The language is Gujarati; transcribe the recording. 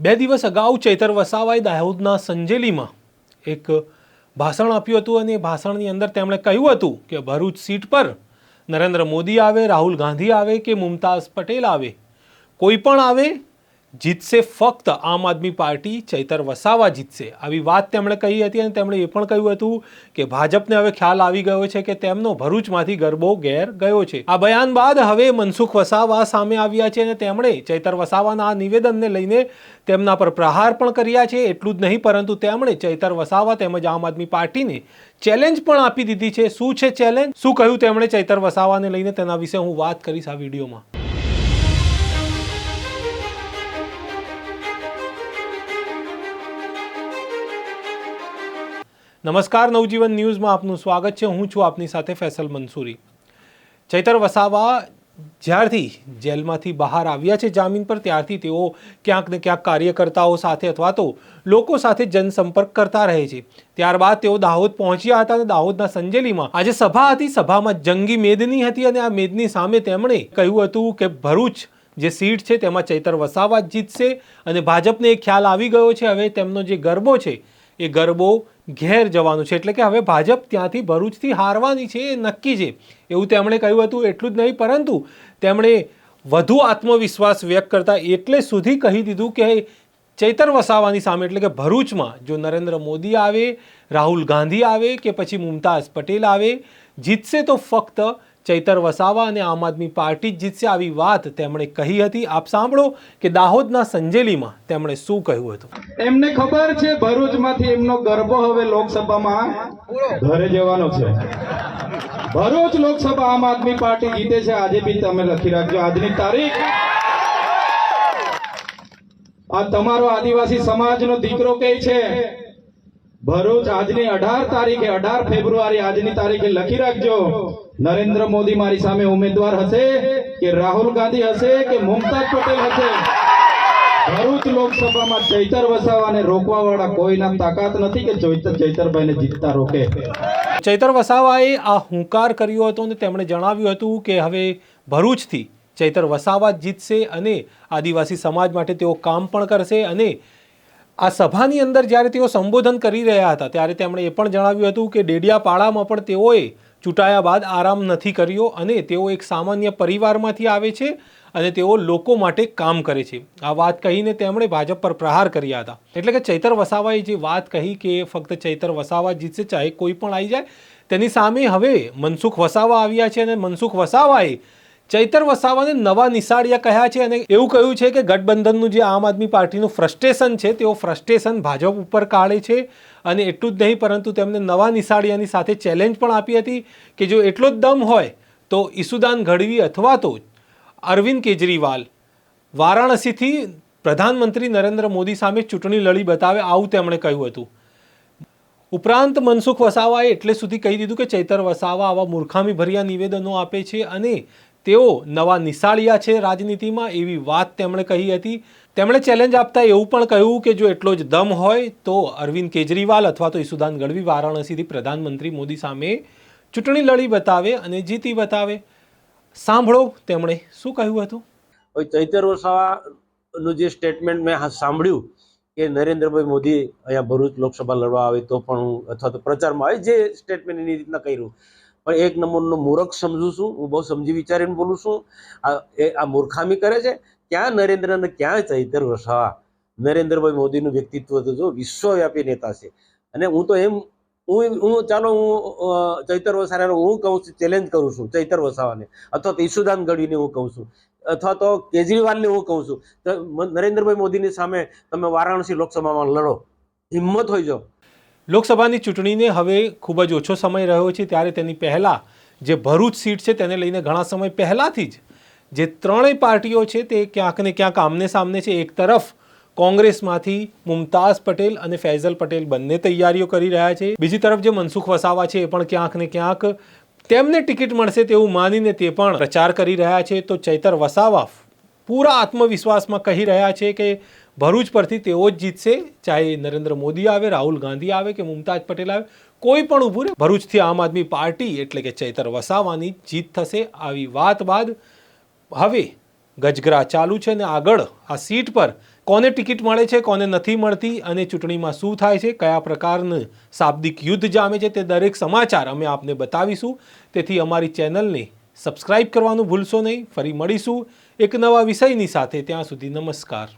બે દિવસ અગાઉ ચૈતર વસાવાએ દાહોદના સંજેલીમાં એક ભાષણ આપ્યું હતું અને ભાષણની અંદર તેમણે કહ્યું હતું કે ભરૂચ સીટ પર નરેન્દ્ર મોદી આવે, રાહુલ ગાંધી આવે કે મુમતાઝ પટેલ આવે, કોઈ પણ આવે જીતશે ફક્ત આમ આદમી પાર્ટી, ચૈતર વસાવા જીતશે. આવી વાત તેમણે કહી હતી અને તેમણે એ પણ કહ્યું હતું કે ભાજપને હવે ખ્યાલ આવી ગયો છે કે તેમનો ભરૂચમાંથી ગરબો ઘેર ગયો છે. આ બયાન બાદ હવે મનસુખ વસાવા સામે આવ્યા છે અને તેમણે ચૈતર વસાવાના આ નિવેદનને લઈને તેમના પર પ્રહાર પણ કર્યા છે. એટલું જ નહીં, પરંતુ તેમણે ચૈતર વસાવા તેમજ આમ આદમી પાર્ટીને ચેલેન્જ પણ આપી દીધી છે. શું છે ચેલેન્જ? શું કહ્યું તેમણે ચૈતર વસાવાને લઈને? તેના વિશે હું વાત કરીશ આ વિડીયોમાં. નમસ્કાર નવજીવન ન્યૂઝમાં આપનું સ્વાગત છે. હું છું આપની સાથે ફેસલ મંસૂરી. ચૈતર વસાવા જ્યારથી જેલમાંથી બહાર આવ્યા છે જામીન પર, ત્યારથી તેઓ ક્યાંક ને ક્યાંક કાર્યકર્તાઓ સાથે અથવા તો લોકો સાથે જનસંપર્ક કરતા રહે છે. ત્યારબાદ તેઓ દાહોદ પહોંચ્યા હતા અને દાહોદના સંજેલીમાં આજે સભા હતી. સભામાં જંગી મેદની હતી અને આ મેદની સામે તેમણે કહ્યું હતું કે ભરૂચ જે સીટ છે તેમાં ચૈતર વસાવા જીતશે અને ભાજપને એ ખ્યાલ આવી ગયો છે. હવે તેમનો જે ગરબો છે એ ગરબો ઘેર જવાનું છે. એટલે કે હવે ભાજપ ત્યાંથી ભરૂચથી હારવાની છે એ નક્કી છે. એવું તેમણે કહ્યું હતું, એટલું જ નહીં, પરંતુ તેમણે વધુ આત્મવિશ્વાસ વ્યક્ત કરતા એટલે સુધી કહી દીધું કે ચૈતર વસાવાની સામે, એટલે કે ભરૂચમાં જો નરેન્દ્ર મોદી આવે, રાહુલ ગાંધી આવે કે પછી મુમતાઝ પટેલ આવે, જીતશે તો ફક્ત ચૈતર વસાવા અને આમ આદમી પાર્ટી જીતશે આવી વાત તેમણે કહી હતી. આપ સાંભળો કે દાહોદના સંજેલીમાં તેમણે શું કહ્યું હતું. એમને ખબર છે ભરૂચમાંથી એમનો ગરબો હવે લોકસભામાં ઘરે જવાનો છે. ભરૂચ લોકસભા આમ આદમી પાર્ટી જીતે છે. આજે બી તમે લખી રાખજો. આજની તારીખ આ તમારો આદિવાસી સમાજનો દીકરો કે છે. ભરૂચ આજની અઢાર તારીખે, અઢાર ફેબ્રુઆરી આજની તારીખે લખી રાખજો. નરેન્દ્ર મોદી મારી સામે ઉમેદવાર હશે કે રાહુલ ગાંધી હશે કે મુમતાજ પટેલ હશે? ભરૂચ લોકસભામાં ચૈતર વસાવાને રોકવા વાળા કોઈના તાકાત નથી કે ચૈતર ચૈતરભાઈને જીતતા રોકે? ચૈતર વસાવાએ આ હુંકાર કર્યો હતો અને તેમણે જણાવ્યું હતું કે હવે ભરૂચથી ચૈતર વસાવા જીતશે અને આદિવાસી સમાજ માટે તેઓ કામ પણ કરશે અને આ સભાની અંદર જ્યારે તેઓ સંબોધન કરી રહ્યા હતા, ત્યારે તેમણે એ પણ જણાવ્યું હતું કે ડેડિયાપાડામાં પણ તેઓએ ચૂંટાયા બાદ આરામ નથી કર્યો અને તેઓ એક સામાન્ય પરિવારમાંથી આવે છે અને તેઓ લોકો માટે કામ કરે છે. આ વાત કહીને તેમણે ભાજપ પર પ્રહાર કર્યા હતા. એટલે કે ચૈતર વસાવાએ જે વાત કહી કે ફક્ત ચૈતર વસાવા જીતશે ચાહે કોઈ પણ આવી જાય, તેની સામે હવે મનસુખ વસાવા આવ્યા છે અને મનસુખ વસાવાએ ચૈતર વસાવાને નવા નિશાળિયા કહ્યા છે અને એવું કહ્યું છે કે ગઠબંધનનું જે આમ આદમી પાર્ટીનું ફ્રસ્ટ્રેશન છે, તેઓ ફ્રસ્ટ્રેશન ભાજપ ઉપર કાઢે છે અને એટલું જ નહીં, પરંતુ તેમને નવા નિશાળિયાની સાથે ચેલેન્જ પણ આપી હતી કે જો એટલો જ દમ હોય તો ઈસુદાન ગઢવી અથવા તો અરવિંદ કેજરીવાલ વારાણસીથી પ્રધાનમંત્રી નરેન્દ્ર મોદી સામે ચૂંટણી લડી બતાવે આવું તેમણે કહ્યું હતું. ઉપરાંત મનસુખ વસાવાએ એટલે સુધી કહી દીધું કે ચૈતર વસાવા આવા મૂર્ખામી ભર્યા નિવેદનો આપે છે અને તેઓ નવા નિશાળિયા છે રાજનીતિમાં, એવી વાત તેમણે કહી હતી. તેમણે ચેલેન્જ આપતા એવું પણ કહ્યું કે જો એટલો જ દમ હોય, તો અરવિંદ કેજરીવાલ અથવા તો ઈસુદાન ગઢવી વારાણસીથી પ્રધાનમંત્રી મોદી સામે ચૂંટણી લડી બતાવે અને જીતી બતાવે. સાંભળો તેમણે શું કહ્યું હતું. ચૈતર વસાવાનું જે સ્ટેટમેન્ટ મેં સાંભળ્યું કે નરેન્દ્રભાઈ મોદી અહીંયા ભરૂચ લોકસભા લડવા આવે તો પણ હું અથવા તો પ્રચારમાં આવે, જે સ્ટેટમેન્ટ એની રીતના કર્યું. પણ એક નંબરનો મૂર્ખ સમજું છું, હું બહુ સમજી વિચારીને બોલું છું. આ એ આ મૂર્ખામી કરે છે? ક્યાં નરેન્દ્ર અને ક્યાં ચૈતર વસાવા? નરેન્દ્રભાઈ મોદીનું વ્યક્તિત્વ તો જો વિશ્વવ્યાપી નેતા છે. અને હું તો એમ, હું હું ચાલો હું ચૈતર વસાવાને હું કહું છું ચેલેન્જ કરું છું ચૈતર વસાવાને. અથવા તો ઈસુદાન ગઢવીને હું કહું છું. અથવા તો કેજરીવાલને હું કહું છું. તો નરેન્દ્રભાઈ મોદીની સામે તમે વારાણસી લોકસભામાં લડો. હિંમત હોય જો. લોકસભાની ચૂંટણીને હવે ખૂબ જ ઓછો સમય રહ્યો છે, ત્યારે તેની પહેલાં જે ભરૂચ સીટ છે, તેને લઈને ઘણા સમય પહેલાંથી જ જે ત્રણેય પાર્ટીઓ છે, તે ક્યાંક ને ક્યાંક આમને સામને છે. એક તરફ કોંગ્રેસમાંથી મુમતાઝ પટેલ અને ફૈઝલ પટેલ બંને તૈયારીઓ કરી રહ્યા છે. બીજી તરફ જે મનસુખ વસાવા છે, એ પણ ક્યાંક ને ક્યાંક તેમને ટિકિટ મળશે તેવું માનીને તે પણ પ્રચાર કરી રહ્યા છે. તો ચૈતર વસાવા પૂરા આત્મવિશ્વાસમાં કહી રહ્યા છે કે ભરૂચ પરથી તેઓ જ જીતશે. ચાહે નરેન્દ્ર મોદી આવે, રાહુલ ગાંધી આવે કે મુમતાજ પટેલ આવે, કોઈ પણ ઊભું રહે. ભરૂચથી આમ આદમી પાર્ટી એટલે કે ચૈતર વસાવાની જીત થશે. આવી વાત બાદ હવે ગજગરા ચાલુ છે અને આગળ આ સીટ પર કોને ટિકિટ મળે છે, કોને નથી મળતી અને ચૂંટણીમાં શું થાય છે, કયા પ્રકારનું શાબ્દિક યુદ્ધ જામે છે તે દરેક સમાચાર અમે આપને બતાવીશું. તેથી અમારી ચેનલને સબસ્ક્રાઇબ કરવાનું ભૂલશો નહીં. ફરી મળીશું એક નવા વિષયની સાથે. ત્યાં સુધી નમસ્કાર.